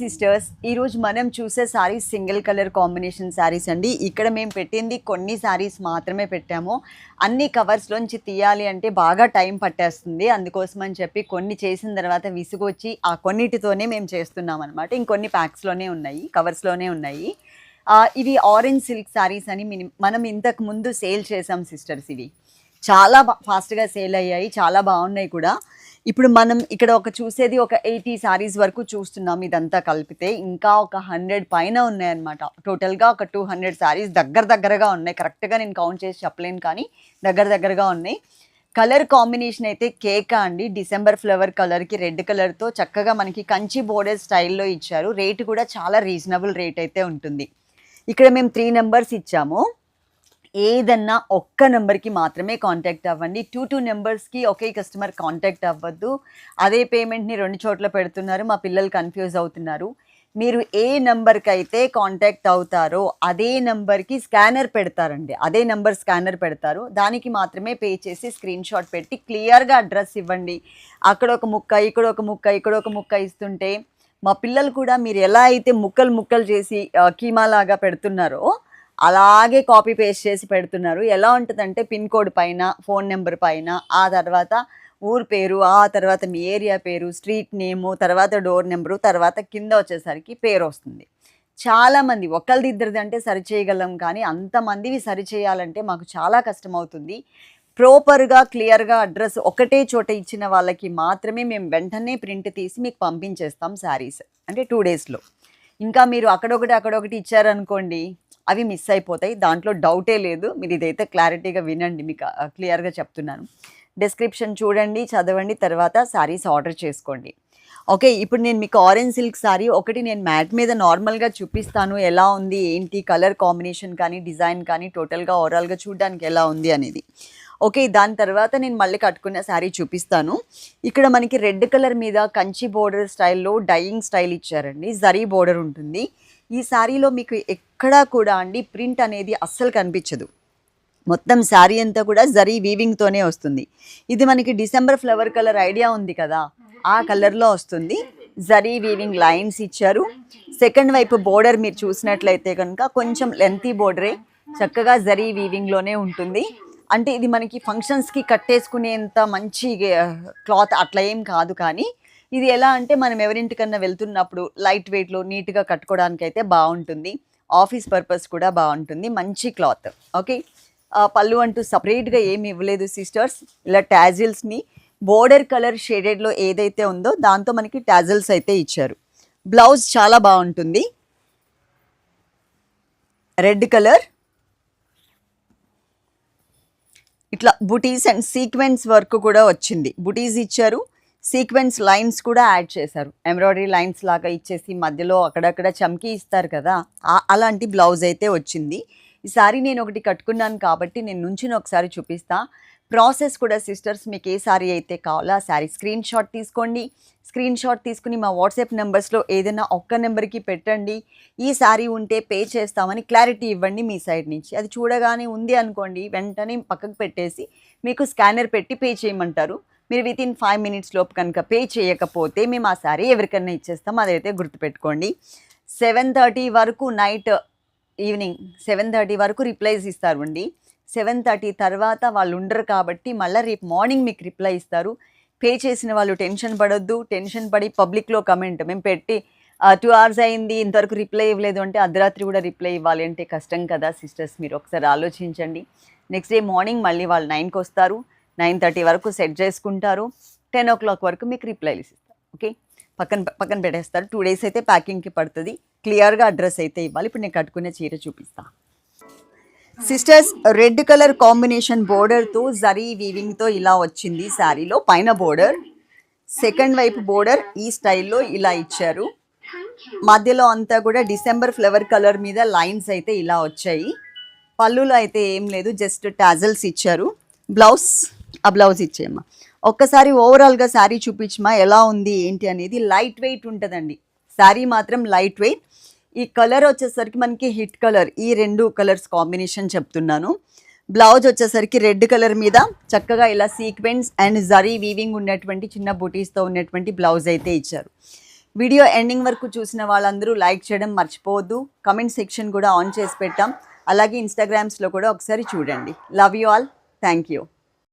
Sisters ఈరోజు మనం చూసే saris single colour combination saris అండి. ఇక్కడ మేము పెట్టింది కొన్ని శారీస్ మాత్రమే పెట్టాము. అన్ని కవర్స్లోంచి తీయాలి అంటే బాగా టైం పట్టేస్తుంది. అందుకోసం అని చెప్పి కొన్ని చేసిన తర్వాత విసుగొచ్చి ఆ కొన్నిటితోనే మేము చేస్తున్నాం అనమాట ఇంకొన్ని ప్యాక్స్లోనే ఉన్నాయి కవర్స్లోనే ఉన్నాయి. ఇవి ఆరెంజ్ సిల్క్ శారీస్ అని మనం ఇంతకు ముందు సేల్ చేసాం సిస్టర్స్ ఇవి. చాలా ఫాస్ట్గా సేల్ అయ్యాయి చాలా బాగున్నాయి కూడా. ఇప్పుడు మనం ఇక్కడ ఒక చూసేది ఒక ఎయిటీ శారీస్ వరకు చూస్తున్నాం ఇదంతా కలిపితే. ఇంకా ఒక హండ్రెడ్ పైన ఉన్నాయన్నమాట. టోటల్గా ఒక టూ హండ్రెడ్ శారీస్ దగ్గర దగ్గరగా ఉన్నాయి. కరెక్ట్గా నేను కౌంట్ చేసి చెప్పలేను కానీ దగ్గర దగ్గరగా ఉన్నాయి. కలర్ కాంబినేషన్ అయితే కేకా అండి. డిసెంబర్ ఫ్లవర్ కలర్కి రెడ్ కలర్తో చక్కగా మనకి కంచి బోర్డర్ స్టైల్లో ఇచ్చారు. రేటు కూడా చాలా రీజనబుల్ రేట్ అయితే ఉంటుంది. ఇక్కడ మేము త్రీ నెంబర్స్ ఇచ్చాము. ఏదన్నా ఒక్క నెంబర్కి మాత్రమే కాంటాక్ట్ అవ్వండి. టూ టూ నెంబర్స్కి ఒకే కస్టమర్ కాంటాక్ట్ అవ్వద్దు. అదే పేమెంట్ని రెండు చోట్ల పెడుతున్నారు. మా పిల్లలు కన్ఫ్యూజ్ అవుతున్నారు. మీరు ఏ నెంబర్కి అయితే కాంటాక్ట్ అవుతారో అదే నెంబర్కి స్కానర్ పెడతారండి. అదే నెంబర్ స్కానర్ పెడతారు. దానికి మాత్రమే పే చేసి స్క్రీన్ షాట్ పెట్టి క్లియర్గా అడ్రస్ ఇవ్వండి. అక్కడ ఒక ముక్క ఇక్కడ ఒక ముక్క ఇక్కడ ఒక ముక్క ఇస్తుంటే మా పిల్లలు కూడా మీరు ఎలా అయితే ముక్కలు ముక్కలు చేసి కీమాలాగా కీమా లాగా పెడుతున్నారో అలాగే కాపీ పేస్ట్ చేసి పెడుతున్నారు. ఎలా ఉంటుందంటే పిన్ కోడ్ పైన ఫోన్ నెంబర్ పైన ఆ తర్వాత ఊరు పేరు ఆ తర్వాత మీ ఏరియా పేరు స్ట్రీట్ నేము తర్వాత డోర్ నెంబరు తర్వాత కింద వచ్చేసరికి పేరు వస్తుంది. చాలామంది ఒకళ్ళది ఇద్దరిది అంటే సరి చేయగలం కానీ అంతమందివి సరిచేయాలంటే మాకు చాలా కష్టం అవుతుంది క్లియర్గా అడ్రస్ ఒకటే చోట ఇచ్చిన వాళ్ళకి మాత్రమే మేము వెంటనే ప్రింట్ తీసి మీకు పంపించేస్తాం శారీస్. అంటే టూ డేస్లో. ఇంకా మీరు అక్కడొకటి అక్కడొకటి ఇచ్చారనుకోండి అవి మిస్ అయిపోతాయి. దాంట్లో డౌటే లేదు. మీరు ఇదైతే క్లారిటీగా వినండి. మీకు క్లియర్గా చెప్తున్నాను. డిస్క్రిప్షన్ చూడండి చదవండి తర్వాత శారీస్ ఆర్డర్ చేసుకోండి. ఓకే ఇప్పుడు నేను మీకు ఆరెంజ్ సిల్క్ శారీ ఒకటి నేను మ్యాట్ మీద నార్మల్గా చూపిస్తాను. ఎలా ఉంది ఏంటి కలర్ కాంబినేషన్ కానీ డిజైన్ కానీ టోటల్గా ఓవరాల్గా చూడడానికి ఎలా ఉంది అనేది. ఓకే దాని తర్వాత నేను మళ్ళీ కట్టుకున్న శారీ చూపిస్తాను. ఇక్కడ మనకి రెడ్ కలర్ మీద కంచి బోర్డర్ స్టైల్లో డైయింగ్ స్టైల్ ఇచ్చారండి. జరీ బోర్డర్ ఉంటుంది. ఈ శారీలో మీకు ఎక్కడా కూడా అండి ప్రింట్ అనేది అస్సలు కనిపించదు. మొత్తం శారీ అంతా కూడా జరీ వీవింగ్తోనే వస్తుంది. ఇది మనకి డిసెంబర్ ఫ్లవర్ కలర్ ఐడియా ఉంది కదా ఆ కలర్లో వస్తుంది. జరీ వీవింగ్ లైన్స్ ఇచ్చారు. సెకండ్ వైపు బోర్డర్ మీరు చూసినట్లయితే కనుక కొంచెం లెంతీ బోర్డరే చక్కగా జరీ వీవింగ్లోనే ఉంటుంది. అంటే ఇది మనకి ఫంక్షన్స్కి కట్టేసుకునేంత మంచి క్లాత్ అట్లా ఏం కాదు కానీ ఇది ఎలా అంటే మనం ఎవరింటికన్నా వెళ్తున్నప్పుడు లైట్ వెయిట్లో నీట్గా కట్టుకోవడానికి అయితే బాగుంటుంది ఆఫీస్ పర్పస్ కూడా బాగుంటుంది మంచి క్లాత్. ఓకే? పళ్ళు అంటూ సపరేట్గా ఏమి ఇవ్వలేదు సిస్టర్స్. ఇలా టాజిల్స్ని బోర్డర్ కలర్ షేడెడ్లో ఏదైతే ఉందో దాంతో మనకి టాజిల్స్ అయితే ఇచ్చారు. బ్లౌజ్ చాలా బాగుంటుంది రెడ్ కలర్ ఇట్లా బుటీస్ అండ్ సీక్వెన్స్ వర్క్ కూడా వచ్చింది. బుటీస్ ఇచ్చారు సీక్వెన్స్ లైన్స్ కూడా యాడ్ చేశారు. ఎంబ్రాయిడరీ లైన్స్ లాగా ఇచ్చేసి మధ్యలో అక్కడక్కడ చమ్కి ఇస్తారు కదా అలాంటి బ్లౌజ్ అయితే వచ్చింది. ఈ సారీ నేను ఒకటి కట్టుకున్నాను కాబట్టి నేను నుంచిన ఒకసారి చూపిస్తా. ప్రాసెస్ కూడా సిస్టర్స్ మీకు ఏ సారీ అయితే కావాలో ఆ శారీ స్క్రీన్ షాట్ తీసుకోండి. స్క్రీన్ షాట్ తీసుకుని మా వాట్సాప్ నెంబర్స్లో ఏదైనా ఒక్క నెంబర్కి పెట్టండి. ఈ సారీ ఉంటే పే చేస్తామని క్లారిటీ ఇవ్వండి మీ సైడ్ నుంచి. అది చూడగానే ఉంది అనుకోండి వెంటనే పక్కకు పెట్టేసి మీకు స్కానర్ పెట్టి పే చేయమంటారు. మీరు విత్ ఇన్ ఫైవ్ మినిట్స్ లోపు కనుక పే చేయకపోతే మేము ఆ శారీ ఎవరికైనా ఇచ్చేస్తాం అదైతే గుర్తుపెట్టుకోండి. సెవెన్ థర్టీ వరకు నైట్ ఈవినింగ్ సెవెన్ థర్టీ వరకు రిప్లైస్ ఇస్తారు అండి. సెవెన్ థర్టీ తర్వాత వాళ్ళు ఉండరు కాబట్టి మళ్ళీ రేపు మార్నింగ్ మీకు రిప్లై ఇస్తారు. పే చేసిన వాళ్ళు టెన్షన్ పడొద్దు. టెన్షన్ పడి పబ్లిక్లో కమెంట్ మేము పెట్టి టూ అవర్స్ అయింది ఇంతవరకు రిప్లై ఇవ్వలేదు అంటే అర్ధరాత్రి కూడా రిప్లై ఇవ్వాలి అంటే కష్టం కదా సిస్టర్స్ మీరు ఒకసారి ఆలోచించండి. నెక్స్ట్ డే మార్నింగ్ మళ్ళీ వాళ్ళు నైన్కి వస్తారు. నైన్ థర్టీ వరకు సెట్ చేసుకుంటారు. టెన్ ఓ క్లాక్ వరకు మీకు రిప్లైలు ఇస్తారు. ఓకే? పక్కన పక్కన పెట్టేస్తారు. టూ డేస్ అయితే ప్యాకింగ్కి పడుతుంది. క్లియర్గా అడ్రస్ అయితే ఇవ్వాలి. ఇప్పుడు నేను కట్టుకునే చీర చూపిస్తా. సిస్టర్స్ రెడ్ కలర్ కాంబినేషన్ బోర్డర్తో జరీ వీవింగ్తో ఇలా వచ్చింది శారీలో. పైన బోర్డర్ సెకండ్ వైపు బోర్డర్ ఈ స్టైల్లో ఇలా ఇచ్చారు. మధ్యలో అంతా కూడా డిసెంబర్ ఫ్లవర్ కలర్ మీద లైన్స్ అయితే ఇలా వచ్చాయి. పళ్ళులో అయితే ఏం లేదు. జస్ట్ టాజల్స్ ఇచ్చారు. బ్లౌజ్ ఆ బ్లౌజ్ ఇచ్చేయమ్మా. ఒక్కసారి ఓవరాల్గా శారీ చూపించమా? ఎలా ఉంది? ఏంటి అనేది లైట్ వెయిట్ ఉంటుందండి. శారీ మాత్రం లైట్ వెయిట్ ఈ కలర్ వచ్చేసరికి మనకి హిట్ కలర్ ఈ రెండు కలర్స్ కాంబినేషన్ చెప్తున్నాను. బ్లౌజ్ వచ్చేసరికి రెడ్ కలర్ మీద చక్కగా ఇలా సీక్వెన్స్ అండ్ జరీ వీవింగ్ ఉన్నటువంటి చిన్న బుటీస్తో ఉన్నటువంటి బ్లౌజ్ అయితే ఇచ్చారు. వీడియో ఎండింగ్ వరకు చూసిన వాళ్ళందరూ లైక్ చేయడం మర్చిపోవద్దు. కమెంట్ సెక్షన్ కూడా ఆన్ చేసి పెట్టాం. అలాగే ఇన్స్టాగ్రామ్స్లో కూడా ఒకసారి చూడండి. Love you all thank you